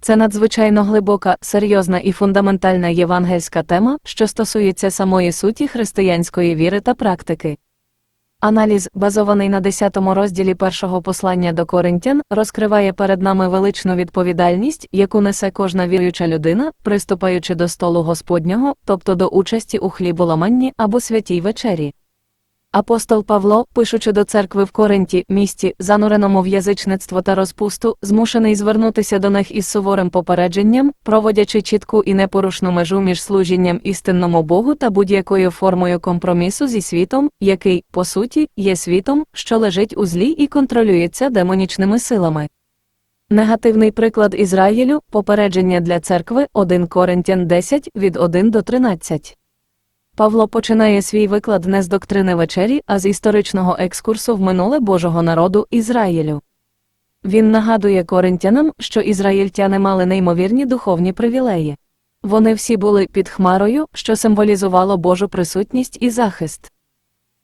Це надзвичайно глибока, серйозна і фундаментальна євангельська тема, що стосується самої суті християнської віри та практики. Аналіз, базований на 10 розділі першого послання до Коринтян, розкриває перед нами величну відповідальність, яку несе кожна віруюча людина, приступаючи до столу Господнього, тобто до участі у хліболаманні або святій вечері. Апостол Павло, пишучи до церкви в Коринті, місті, зануреному в язичництво та розпусту, змушений звернутися до них із суворим попередженням, проводячи чітку і непорушну межу між служінням істинному Богу та будь-якою формою компромісу зі світом, який, по суті, є світом, що лежить у злі і контролюється демонічними силами. Негативний приклад Ізраїлю попередження для церкви 1 Коринтян 10 від 1 до 13. Павло починає свій виклад не з доктрини вечері, а з історичного екскурсу в минуле Божого народу Ізраїлю. Він нагадує коринтянам, що ізраїльтяни мали неймовірні духовні привілеї. Вони всі були під хмарою, що символізувало Божу присутність і захист.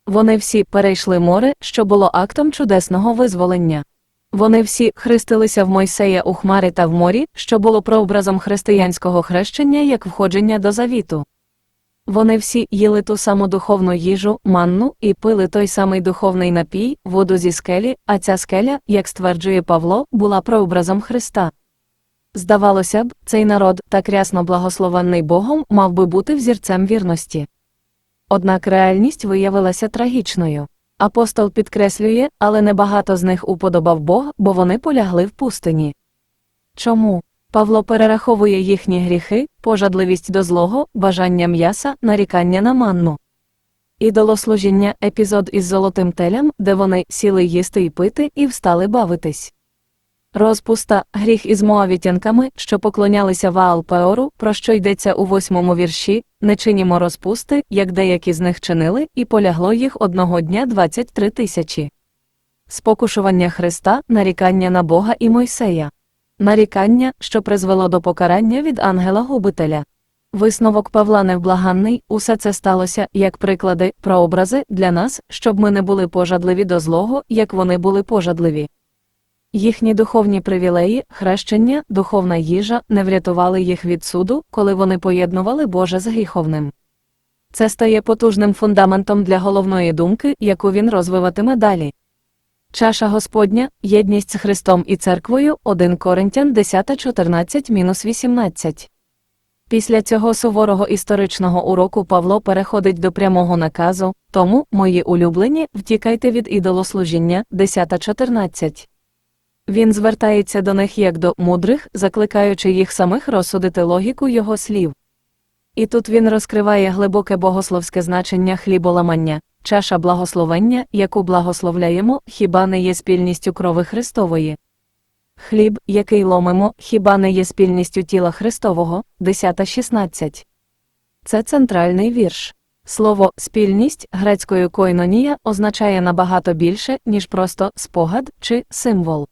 Вони всі перейшли море, що було актом чудесного визволення. Вони всі хрестилися в Мойсея у хмарі та в морі, що було прообразом християнського хрещення як входження до завіту. Вони всі їли ту саму духовну їжу, манну, і пили той самий духовний напій, воду зі скелі, а ця скеля, як стверджує Павло, була прообразом Христа. Здавалося б, цей народ, так рясно благословенний Богом, мав би бути взірцем вірності. Однак реальність виявилася трагічною. Апостол підкреслює, але небагато з них уподобав Бог, бо вони полягли в пустині. Чому? Павло перераховує їхні гріхи, пожадливість до злого, бажання м'яса, нарікання на манну. Ідолослужіння епізод із золотим телям, де вони сіли їсти і пити і встали бавитись. Розпуста гріх із моавітянками, що поклонялися Ваал Пеору, про що йдеться у восьмому вірші, не чинімо розпусти, як деякі з них чинили, і полягло їх одного дня 23 тисячі. Спокушування Христа, нарікання на Бога і Мойсея. Нарікання, що призвело до покарання від ангела-губителя. Висновок Павла невблаганний, усе це сталося, як приклади, прообрази для нас, щоб ми не були пожадливі до злого, як вони були пожадливі. Їхні духовні привілеї, хрещення, духовна їжа не врятували їх від суду, коли вони поєднували Боже з гріховним. Це стає потужним фундаментом для головної думки, яку він розвиватиме далі. Чаша Господня, єдність з Христом і церквою 1 Коринтян 10.14-18. Після цього суворого історичного уроку Павло переходить до прямого наказу тому, мої улюблені, втікайте від ідолослужіння 10.14. Він звертається до них як до мудрих, закликаючи їх самих розсудити логіку його слів. І тут він розкриває глибоке богословське значення хліболамання, чаша благословення, яку благословляємо, хіба не є спільністю крови Христової. Хліб, який ломимо, хіба не є спільністю тіла Христового, 10.16. Це центральний вірш. Слово спільність грецькою койнонія означає набагато більше, ніж просто спогад чи символ.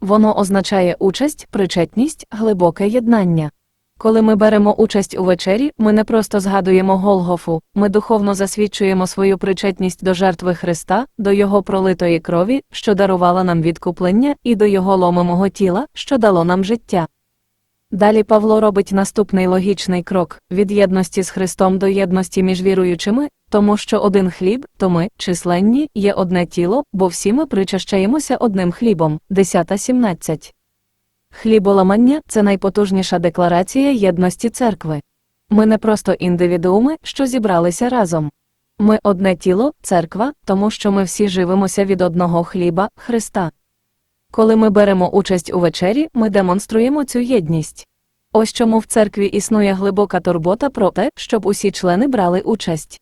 Воно означає участь, причетність, глибоке єднання. Коли ми беремо участь у вечері, ми не просто згадуємо Голгофу, ми духовно засвідчуємо свою причетність до жертви Христа, до Його пролитої крові, що дарувала нам відкуплення, і до Його ломимого тіла, що дало нам життя. Далі Павло робить наступний логічний крок від єдності з Христом до єдності між віруючими, тому що один хліб, то ми, численні, є одне тіло, бо всі ми причащаємося одним хлібом. 10.17. Хліболамання це найпотужніша декларація єдності церкви. Ми не просто індивідууми, що зібралися разом. Ми одне тіло, церква, тому що ми всі живемося від одного хліба Христа. Коли ми беремо участь у вечері, ми демонструємо цю єдність. Ось чому в церкві існує глибока турбота про те, щоб усі члени брали участь.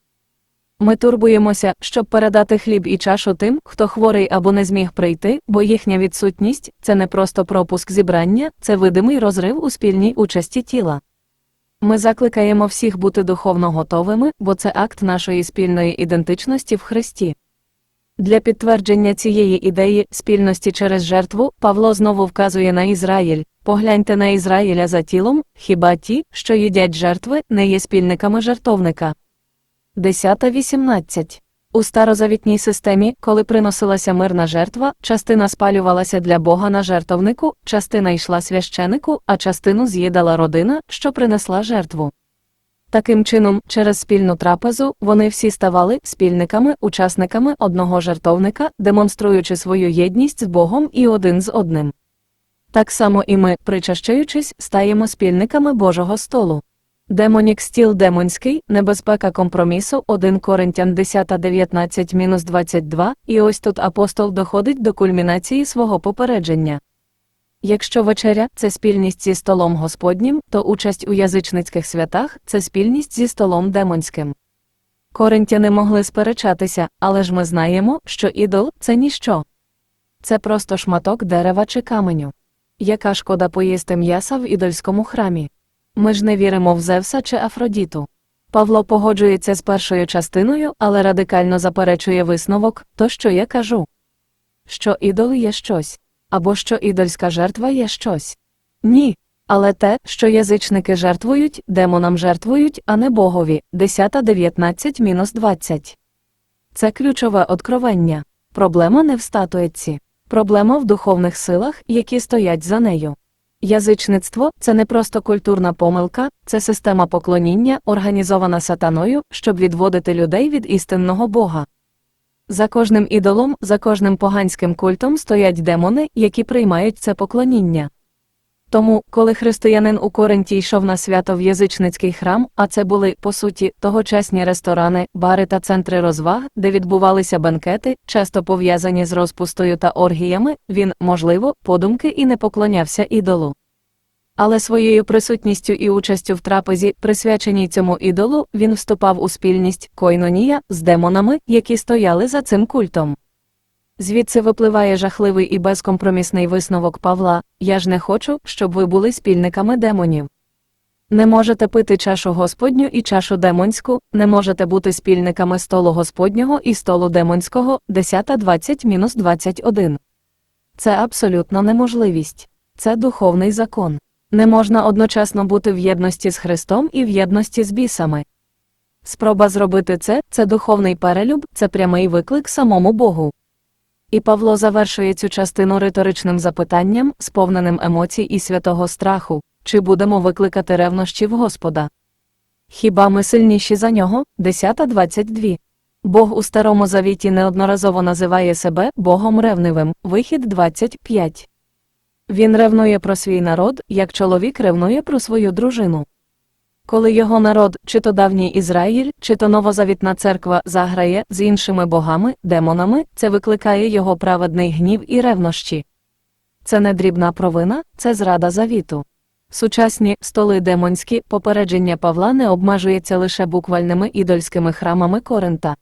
Ми турбуємося, щоб передати хліб і чашу тим, хто хворий або не зміг прийти, бо їхня відсутність це не просто пропуск зібрання, це видимий розрив у спільній участі тіла. Ми закликаємо всіх бути духовно готовими, бо це акт нашої спільної ідентичності в Христі. Для підтвердження цієї ідеї спільності через жертву Павло знову вказує на Ізраїль погляньте на Ізраїля за тілом, хіба ті, що їдять жертви, не є спільниками жертовника. 10-18. У старозавітній системі, коли приносилася мирна жертва, частина спалювалася для Бога на жертовнику, частина йшла священику, а частину з'їдала родина, що принесла жертву. Таким чином, через спільну трапезу, вони всі ставали спільниками, учасниками одного жертовника, демонструючи свою єдність з Богом і один з одним. Так само і ми, причащаючись, стаємо спільниками Божого столу. Демонік стіл демонський, небезпека компромісу 1 Коринтян 10 19 22, і ось тут апостол доходить до кульмінації свого попередження. Якщо вечеря це спільність зі столом Господнім, то участь у язичницьких святах це спільність зі столом демонським. Коринтяни могли сперечатися, але ж ми знаємо, що ідол це ніщо. Це просто шматок дерева чи каменю. Яка шкода поїсти м'яса в ідольському храмі? Ми ж не віримо в Зевса чи Афродіту. Павло погоджується з першою частиною, але радикально заперечує висновок, то що я кажу? Що ідол є щось, або що ідольська жертва є щось. Ні. Але те, що язичники жертвують, демонам жертвують, а не Богові, 10 19 20. Це ключове откровення. Проблема не в статуєтці. Проблема в духовних силах, які стоять за нею. Язичництво це не просто культурна помилка, це система поклоніння, організована сатаною, щоб відводити людей від істинного Бога. За кожним ідолом, за кожним поганським культом стоять демони, які приймають це поклоніння. Тому, коли християнин у Коринті йшов на свято в язичницький храм, а це були, по суті, тогочасні ресторани, бари та центри розваг, де відбувалися бенкети, часто пов'язані з розпустою та оргіями, він, можливо, подумки і не поклонявся ідолу. Але своєю присутністю і участю в трапезі, присвяченій цьому ідолу, він вступав у спільність койнонія з демонами, які стояли за цим культом. Звідси випливає жахливий і безкомпромісний висновок Павла Я ж не хочу, щоб ви були спільниками демонів. Не можете пити чашу Господню і чашу демонську, не можете бути спільниками столу Господнього і столу демонського 10-20-21. Це абсолютна неможливість. Це духовний закон. Не можна одночасно бути в єдності з Христом і в єдності з бісами. Спроба зробити це це духовний перелюб, це прямий виклик самому Богу. І Павло завершує цю частину риторичним запитанням, сповненим емоцій і святого страху чи будемо викликати ревнощів Господа? Хіба ми сильніші за нього? 10.22. Бог у Старому Завіті неодноразово називає себе Богом ревнивим, вихід 25. Він ревнує про свій народ, як чоловік ревнує про свою дружину. Коли його народ, чи то давній Ізраїль, чи то новозавітна церква заграє з іншими богами, демонами, це викликає його праведний гнів і ревнощі. Це не дрібна провина, це зрада завіту. Сучасні столи демонські попередження Павла не обмежується лише буквальними ідольськими храмами Коринта.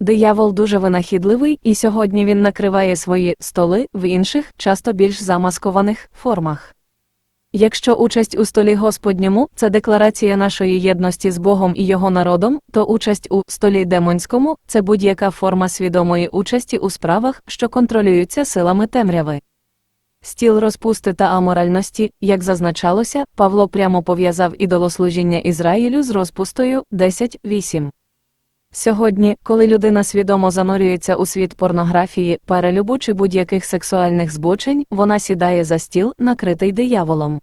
Диявол дуже винахідливий, і сьогодні він накриває свої столи в інших, часто більш замаскованих формах. Якщо участь у столі Господньому це декларація нашої єдності з Богом і його народом, то участь у столі демонському це будь-яка форма свідомої участі у справах, що контролюються силами темряви. Стіл розпусти та аморальності, як зазначалося, Павло прямо пов'язав ідолослужіння Ізраїлю з розпустою 10.8. Сьогодні, коли людина свідомо занурюється у світ порнографії, перелюбу чи будь-яких сексуальних збочень, вона сідає за стіл, накритий дияволом.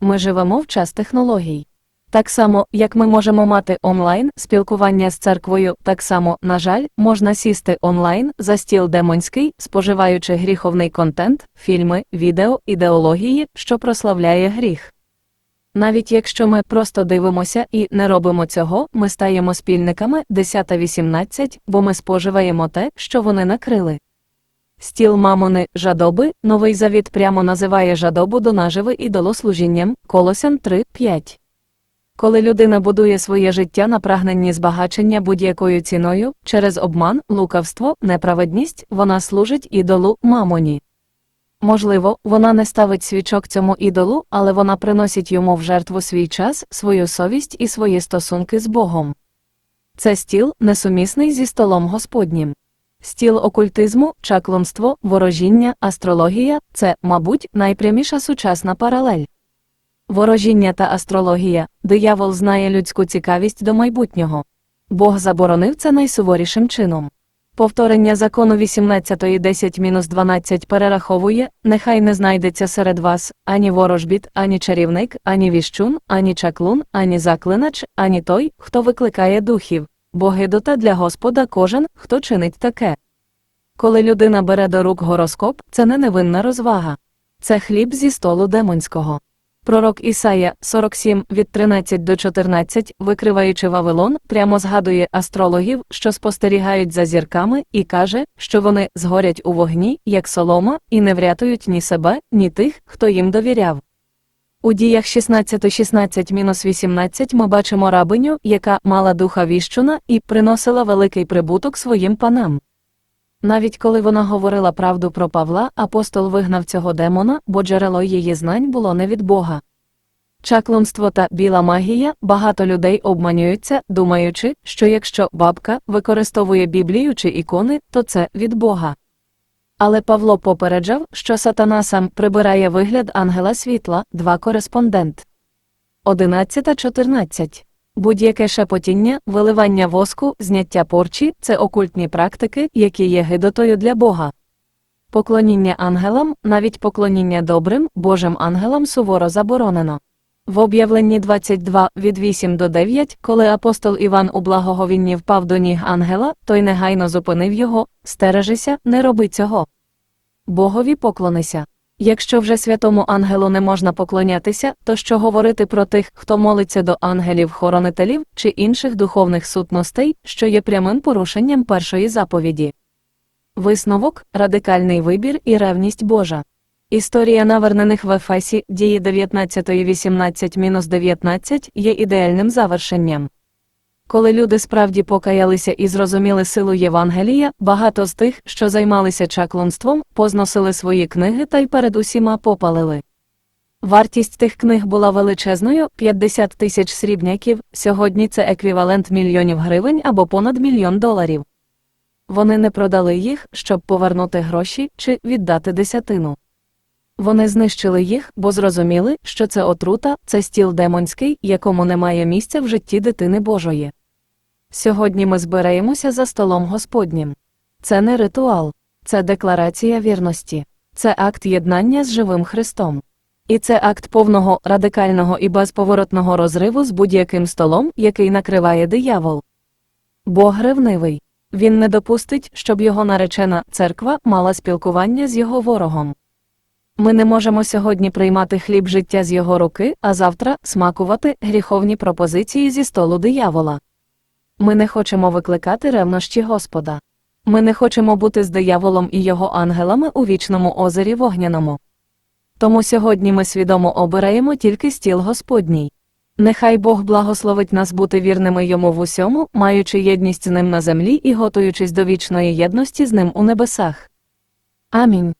Ми живемо в час технологій. Так само, як ми можемо мати онлайн спілкування з церквою, так само, на жаль, можна сісти онлайн за стіл демонський, споживаючи гріховний контент, фільми, відео, ідеології, що прославляє гріх. Навіть якщо ми просто дивимося і не робимо цього, ми стаємо спільниками 10-18, бо ми споживаємо те, що вони накрили. Стіл мамони, жадоби, новий завіт прямо називає жадобу до наживи ідолослужінням, Колосян 3.5. Коли людина будує своє життя на прагненні збагачення будь-якою ціною, через обман, лукавство, неправедність, вона служить ідолу мамоні. Можливо, вона не ставить свічок цьому ідолу, але вона приносить йому в жертву свій час, свою совість і свої стосунки з Богом. Це стіл, несумісний зі столом Господнім. Стіл окультизму, чаклунство, ворожіння, астрологія це, мабуть, найпряміша сучасна паралель. Ворожіння та астрологія диявол знає людську цікавість до майбутнього. Бог заборонив це найсуворішим чином. Повторення закону 18.10-12 перераховує, нехай не знайдеться серед вас ані ворожбіт, ані чарівник, ані віщун, ані чаклун, ані заклинач, ані той, хто викликає духів, бо гидота для Господа кожен, хто чинить таке. Коли людина бере до рук гороскоп, це не невинна розвага. Це хліб зі столу демонського. Пророк Ісая 47 від 13 до 14, викриваючи Вавилон, прямо згадує астрологів, що спостерігають за зірками, і каже, що вони згорять у вогні, як солома, і не врятують ні себе, ні тих, хто їм довіряв. У діях 16-16-18 ми бачимо рабиню, яка мала духа віщуна і приносила великий прибуток своїм панам. Навіть коли вона говорила правду про Павла, апостол вигнав цього демона, бо джерело її знань було не від Бога. Чаклунство та біла магія багато людей обманюються, думаючи, що якщо бабка використовує Біблію чи ікони, то це від Бога. Але Павло попереджав, що сатана сам прибирає вигляд ангела світла, 2 кореспондент. 11.14. Будь-яке шепотіння, виливання воску, зняття порчі це окультні практики, які є гидотою для Бога. Поклоніння ангелам, навіть поклоніння добрим, Божим ангелам суворо заборонено. В об'явленні 22 від 8 до 9, коли апостол Іван у благоговінні впав до ніг ангела, той негайно зупинив його, стережися, не роби цього. Богові поклонися. Якщо вже святому ангелу не можна поклонятися, то що говорити про тих, хто молиться до ангелів-хоронителів чи інших духовних сутностей, що є прямим порушенням першої заповіді. Висновок радикальний вибір і ревність Божа. Історія навернених в Ефесі дії 19.18-19 є ідеальним завершенням. Коли люди справді покаялися і зрозуміли силу Євангелія, багато з тих, що займалися чаклунством, позносили свої книги та й перед усіма попалили. Вартість тих книг була величезною 50 тисяч срібняків, сьогодні це еквівалент мільйонів гривень або понад мільйон доларів. Вони не продали їх, щоб повернути гроші чи віддати десятину. Вони знищили їх, бо зрозуміли, що це отрута, це стіл демонський, якому немає місця в житті дитини Божої. Сьогодні ми збираємося за столом Господнім. Це не ритуал, це декларація вірності, це акт єднання з живим Христом. І це акт повного, радикального і безповоротного розриву з будь-яким столом, який накриває диявол. Бог ревнивий. Він не допустить, щоб його наречена церква мала спілкування з його ворогом. Ми не можемо сьогодні приймати хліб життя з його руки, а завтра смакувати гріховні пропозиції зі столу диявола. Ми не хочемо викликати ревнощі Господа. Ми не хочемо бути з дияволом і його ангелами у вічному озері вогняному. Тому сьогодні ми свідомо обираємо тільки стіл Господній. Нехай Бог благословить нас бути вірними йому в усьому, маючи єдність з ним на землі і готуючись до вічної єдності з ним у небесах. Амінь.